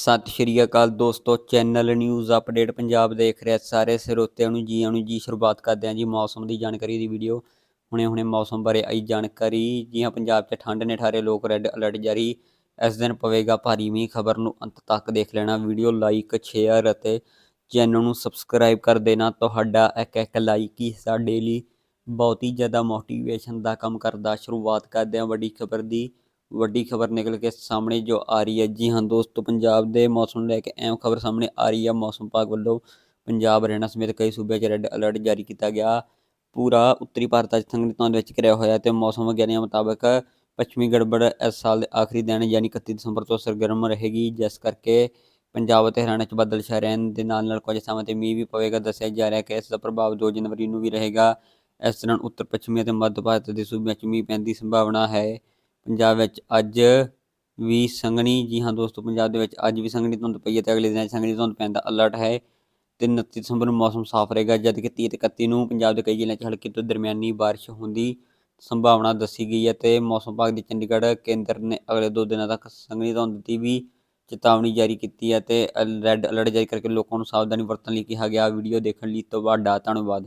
ਸਤਿ ਸ਼੍ਰੀ ਅਕਾਲ ਦੋਸਤੋ, channel news update Punjab ਦੇਖ ਰਿਹਾ ਸਾਰੇ ਸਰੋਤਿਆਂ ਨੂੰ ਜੀ ਨੂੰ ਜੀ ਸ਼ੁਰੂਆਤ ਕਰਦੇ ਹਾਂ ਜੀ ਮੌਸਮ ਦੀ ਜਾਣਕਾਰੀ ਦੀ ਵੀਡੀਓ। ਹੁਣੇ ਹੁਣੇ ਮੌਸਮ ਬਾਰੇ ਆਈ ਜਾਣਕਾਰੀ ਜੀ ਹਾਂ ਪੰਜਾਬ 'ਚ ਠੰਡ ਨੇ ਠਾਰੇ ਲੋਕ ਰੈੱਡ ਅਲਰਟ ਜਾਰੀ, ਇਸ ਦਿਨ ਪਵੇਗਾ ਭਾਰੀ ਮੀਂਹ, ਖਬਰ ਨੂੰ ਅੰਤ ਤੱਕ ਦੇਖ ਲੈਣਾ, ਵੀਡੀਓ ਲਾਈਕ, ਸ਼ੇਅਰ ਅਤੇ ਚੈਨਲ ਨੂੰ ਸਬਸਕ੍ਰਾਈਬ ਕਰ ਦੇਣਾ, ਤੁਹਾਡਾ ਇੱਕ ਇੱਕ ਲਾਈਕ ਹੀ ਸਾਡੇ ਲਈ ਬਹੁਤ ਹੀ ਜ਼ਿਆਦਾ ਮੋਟੀਵੇਸ਼ਨ ਦਾ ਕੰਮ ਕਰਦਾ, ਸ਼ੁਰੂਆਤ ਕਰਦੇ ਹਾਂ ਵੱਡੀ ਖਬਰ ਦੀ। ਵੱਡੀ ਖਬਰ ਨਿਕਲ ਕੇ ਸਾਹਮਣੇ ਜੋ ਆ ਰਹੀ ਹੈ। ਜੀ ਹਾਂ ਦੋਸਤੋ, ਪੰਜਾਬ ਦੇ ਮੌਸਮ ਨੂੰ ਲੈ ਕੇ ਐਮ ਖਬਰ ਸਾਹਮਣੇ ਆ ਰਹੀ ਹੈ। ਮੌਸਮ ਵਿਭਾਗ ਵੱਲੋਂ ਪੰਜਾਬ, ਹਰਿਆਣਾ ਸਮੇਤ ਕਈ ਸੂਬਿਆਂ 'ਚ ਰੈੱਡ ਅਲਰਟ ਜਾਰੀ ਕੀਤਾ ਗਿਆ। ਪੂਰਾ ਉੱਤਰੀ ਭਾਰਤ ਅੱਜ ਸੰਘਣੀ ਧੁੰਦ ਵਿੱਚ ਘਿਰਿਆ ਹੋਇਆ ਤੇ ਮੌਸਮ ਵਿਗਿਆਨੀਆਂ ਮੁਤਾਬਕ ਪੱਛਮੀ ਗੜਬੜ ਇਸ ਸਾਲ ਦੇ ਆਖਰੀ ਦਿਨ ਯਾਨੀ 31 ਦਸੰਬਰ ਤੋਂ ਸਰਗਰਮ ਰਹੇਗੀ। ਜਿਸ ਕਰਕੇ ਪੰਜਾਬ ਅਤੇ ਹਰਿਆਣਾ 'ਚ ਬੱਦਲ ਛਾਏ ਰਹਿਣ ਦੇ ਨਾਲ ਨਾਲ ਕੁਝ ਥਾਵਾਂ ਤੇ ਮੀਂਹ ਵੀ ਪਵੇਗਾ। ਦੱਸਿਆ ਜਾ ਰਿਹਾ ਕਿ ਇਸ ਦਾ ਪ੍ਰਭਾਵ 2 ਜਨਵਰੀ ਨੂੰ ਵੀ ਰਹੇਗਾ। ਇਸ ਦੌਰਾਨ ਉੱਤਰ ਪੱਛਮੀ ਅਤੇ ਮੱਧ ਭਾਰਤ ਦੇ ਸੂਬਿਆਂ 'ਚ ਮੀਂਹ ਪੈਣ ਦੀ ਸੰਭਾਵਨਾ ਹੈ। ਪੰਜਾਬ ਵਿੱਚ ਅੱਜ ਵੀ ਸੰਘਣੀ, ਜੀ ਹਾਂ ਦੋਸਤੋ, ਪੰਜਾਬ ਦੇ ਵਿੱਚ ਅੱਜ ਵੀ ਸੰਘਣੀ ਧੁੰਦ ਪਈ ਹੈ ਤੇ ਅਗਲੇ ਦਿਨਾਂ 'ਚ ਸੰਘਣੀ ਧੁੰਦ ਪੈਣ ਦਾ ਅਲਰਟ ਹੈ। ਤੇ 29 ਦਸੰਬਰ ਨੂੰ ਮੌਸਮ ਸਾਫ਼ ਰਹੇਗਾ, ਜਦ ਕਿ 30 ਤੇ 31 ਨੂੰ ਪੰਜਾਬ ਦੇ ਕਈ ਜ਼ਿਲ੍ਹਿਆਂ 'ਚ ਹਲਕੀ ਤੋਂ ਦਰਮਿਆਨੀ ਬਾਰਿਸ਼ ਹੋਣ ਦੀ ਸੰਭਾਵਨਾ ਦੱਸੀ ਗਈ ਹੈ ਤੇ ਮੌਸਮ ਵਿਭਾਗ ਦੀ ਚੰਡੀਗੜ੍ਹ ਕੇਂਦਰ ਨੇ ਅਗਲੇ ਦੋ ਦਿਨਾਂ ਤੱਕ ਸੰਘਣੀ ਧੁੰਦ ਦੀ ਵੀ ਚੇਤਾਵਨੀ ਜਾਰੀ ਕੀਤੀ ਹੈ ਤੇ ਰੈੱਡ ਅਲਰਟ ਜਾਰੀ ਕਰਕੇ ਲੋਕਾਂ ਨੂੰ ਸਾਵਧਾਨੀ ਵਰਤਣ ਲਈ ਕਿਹਾ ਗਿਆ। ਵੀਡੀਓ ਦੇਖਣ ਲਈ ਤੋਂ ਤੁਹਾਡਾ ਧੰਨਵਾਦ।